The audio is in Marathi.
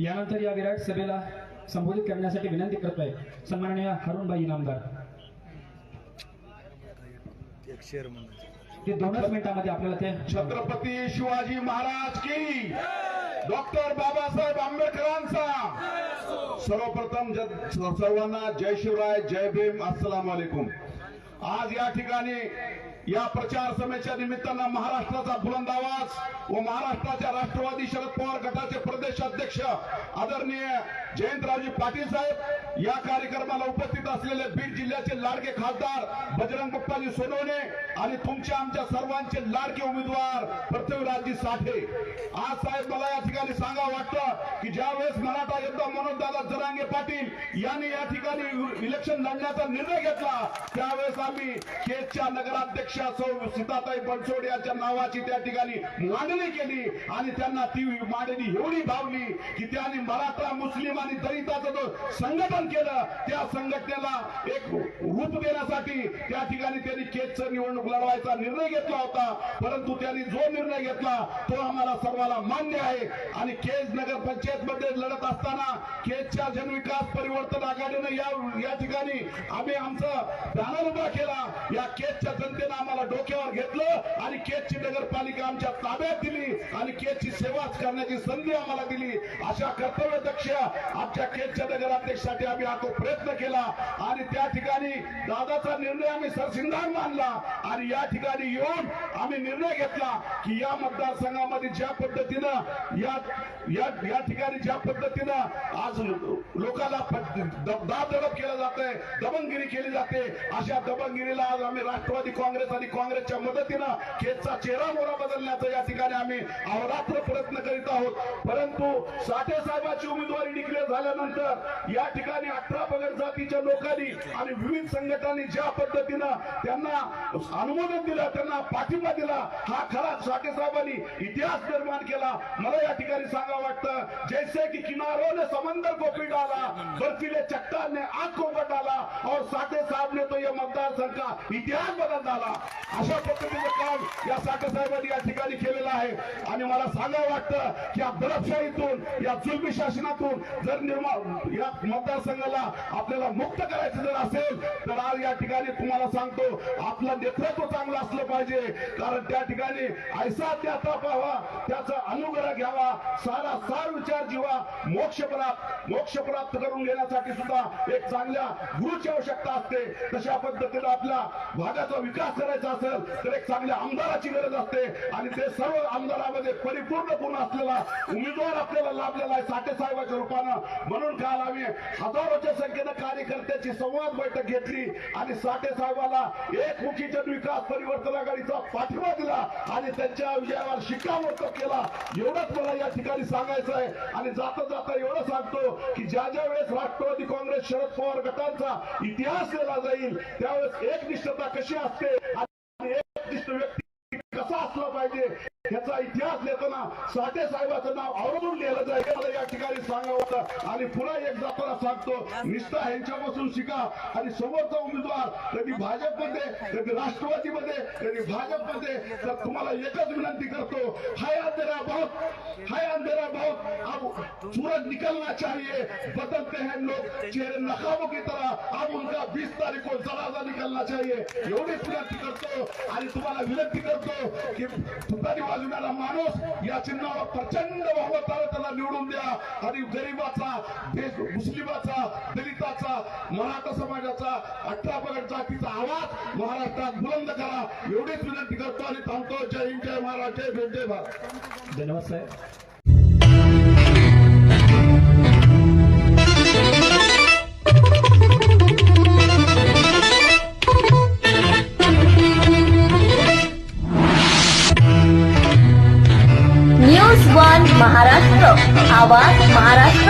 यानंतर या विराट सभेला संबोधित करण्यासाठी विनंती करतोय. सन्माननीय हरुणबाई इनामदार. ते दोनच मिनिटांमध्ये आपल्याला ते छत्रपती शिवाजी महाराज की डॉक्टर बाबासाहेब आंबेडकरांचा. सर्वप्रथम सर्वांना जय शिवराय जय भीम अस्सलाम वालेकुम. आज या ठिकाणी या प्रचार सभेच्या निमित्तानं महाराष्ट्राचा बुलंद आवाज व महाराष्ट्राच्या राष्ट्रवादी शरद पवार गटाचे प्रदेश अध्यक्ष आदरणीय जयंतरावजी पाटील साहेब या कार्यक्रमाला उपस्थित असलेले बीड जिल्ह्याचे लाडके खासदार बजरंग बाप्पाजी सोनवणे आणि तुमच्या आमच्या सर्वांचे लाडके उमेदवार पृथ्वीराजजी साठे. आज साहेब मला या ठिकाणी सांगा वाटतं की ज्यावेळेस मराठा योद्धा मनोजदादा जरांगे पाटील यांनी या ठिकाणी इलेक्शन लढण्याचा निर्णय घेतला त्यावेळेस आम्ही केसच्या नगराध्यक्ष सौ सीताताई बनसोड यांच्या नावाची त्या ठिकाणी मांडणी केली आणि त्यांना ती मांडणी एवढी भावली की त्यांनी मराठा मुस्लिम आणि दलिताचं जो संघटन केलं त्या संघटनेला एक रूप देण्यासाठी त्या ठिकाणी त्यांनी केजचं निवडणूक लढवायचा निर्णय घेतला होता. परंतु त्यांनी जो निर्णय घेतला तो आम्हाला सर्वांना मान्य आहे. आणि केज नगर पंचायत मध्ये लढत असताना केजच्या जनविकास परिवर्तन आघाडीनं या या ठिकाणी आम्ही आमचा बॅनर उभा केला. या केजच्या जनतेनं आम्हाला डोक्यावर घेतलं आणि केजची नगरपालिका आमच्या ताब्यात दिली आणि केजची सेवा करण्याची संधी आम्हाला दिली. अशा कर्तव्यदक्ष आमच्या केजच्या नगराध्यक्षासाठी आम्ही हा तो प्रयत्न केला आणि त्या ठिकाणी दादाचा निर्णय आम्ही सरसिंगार मानला आणि या ठिकाणी येऊन आम्ही निर्णय घेतला की या मतदारसंघामध्ये ज्या पद्धतीनं या या या ठिकाणी ज्या पद्धतीनं आज लोकांना दाब दडप केलं जात आहे दबंगिरी केली जाते अशा दबनगिरीला आज आम्ही राष्ट्रवादी काँग्रेस आणि काँग्रेसच्या मदतीनं केसचा चेहरा मोरा बदलण्याचा या ठिकाणी आम्ही अवरात्र प्रयत्न करीत आहोत. परंतु साठे साहेबांची उमेदवारी डिक्लेअर झाल्यानंतर या ठिकाणी अठरा पगड जातीच्या लोकांनी आणि विविध संघटनांनी ज्या पद्धतीनं त्यांना अनुमोदन दिलं त्यांना पाठिंबा दिला हा खरा साठे साहेबांनी इतिहास निर्माण केला. मला या ठिकाणी सांगा वाटतं जैसे की किनारों ने समंदर को पी डाला बर्फीले चट्टान ने आग को उगट डाला और साठे साहब ने तो ये मतदारसंघ का इतिहास बदल डाला. अशा पद्धतीचं काम या साठे साहेबांनी या ठिकाणी केलेलं आहे. आणि मला सांगावं वाटतं की या दडपशाहीतून या जुलमी शासनातून जर निर्माण या मतदारसंघाला आपल्याला मुक्त करायचं जर असेल तर आज या ठिकाणी तुम्हाला सांगतो आपलं नेतृत्व चांगलं असलं पाहिजे. कारण त्या ठिकाणी ऐसा त्याचा पाहावा त्याचा विचार घ्यावा. सारा सार विचार जीवा. मोक्ष प्राप्त मोक्ष प्राप्त करून घेण्यासाठी सुद्धा एक चांगल्या गुरुची आवश्यकता असते. तशा पद्धतीने आपल्या भागाचा विकास करायचा असेल तर एक चांगल्या आमदाराची गरज असते. आणि ते सर्व आमदारामध्ये परिपूर्ण गुण असलेला उमेदवार आपल्याला लाभलेला आहे साठे साहेबाच्या रूपानं. म्हणून काल आम्ही हजारोच्या संख्येनं कार्यकर्त्याची संवाद बैठक घेतली. आणि साठे साहेबाला एक मुखी विकास परिवर्तन आघाडीचा पाठिंबा दिला. आणि त्यांच्या विजयावर शिक्कामोर्तब केला. एवढंच मला या ठिकाणी सांगायचं आहे. आणि जाता जाता एवढं सांगतो की ज्या ज्या वेळेस राष्ट्रवादी काँग्रेस शरद पवार गटांचा इतिहास लिहिला जाईल त्यावेळेस एकनिष्ठता कशी असते? आणि एकनिष्ठ व्यक्ती याचा इतिहास लिहिताना साठे साहेबाचं नाव आवडून लिहिलं जाईल. हे मला या ठिकाणी सांगावं आणि पुन्हा एक जाताना सांगतो निष्ठा ह्यांच्यापासून शिका. आणि समोरचा उमेदवार कधी भाजपमध्ये कधी राष्ट्रवादीमध्ये कधी भाजपमध्ये तर तुम्हाला एकच विनंती करतो हाय अंधेरा बहुत हाय अंधेरा बहुत अब सूरज निकलना चाहिए बदलते हैं लोग चेहरे नकाबों की तरह अब उनका बीस तारीख को जनाजा निकलना चाहिए। एवढीच विनंती करतो आणि तुम्हाला विनंती करतो की तुतारी माणूस या चिन्हावर प्रचंड बहुमतानं त्याला निवडून द्या. आणि गरीबाचा देश मुस्लिमाचा दलिताचा मराठा समाजाचा अठरा पगड जातीचा आवाज महाराष्ट्रात बुलंद करा. एवढीच विनंती करतो आणि थांबतो. जय हिंद जय महाराज जय भेट जय भारत. धन्यवाद साहेब. आवाज महाराष्ट्र